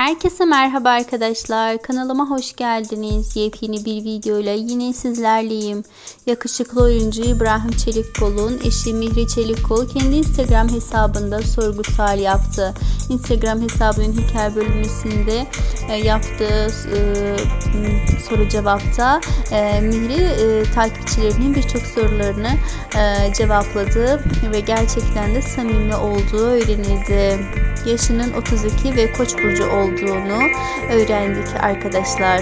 Herkese merhaba arkadaşlar. Kanalıma hoş geldiniz. Yepyeni bir videoyla yine sizlerleyim. Yakışıklı oyuncu İbrahim Çelikkol'un eşi Mihri Çelikkol kendi Instagram hesabında sorgu sual yaptı. Instagram hesabının hikaye bölümünde yaptığı e, soru cevapta e, Mihri e, takipçilerinin birçok sorularını e, cevapladı ve gerçekten de samimi olduğu öğrenildi. Yaşının 32 ve Koç burcu olduğunu öğrendik arkadaşlar.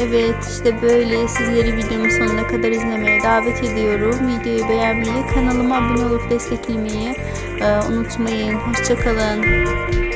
Evet işte böyle sizleri videomun sonuna kadar izlemeye davet ediyorum. Videoyu beğenmeyi, kanalıma abone olup desteklemeyi e, unutmayın. Hoşçakalın.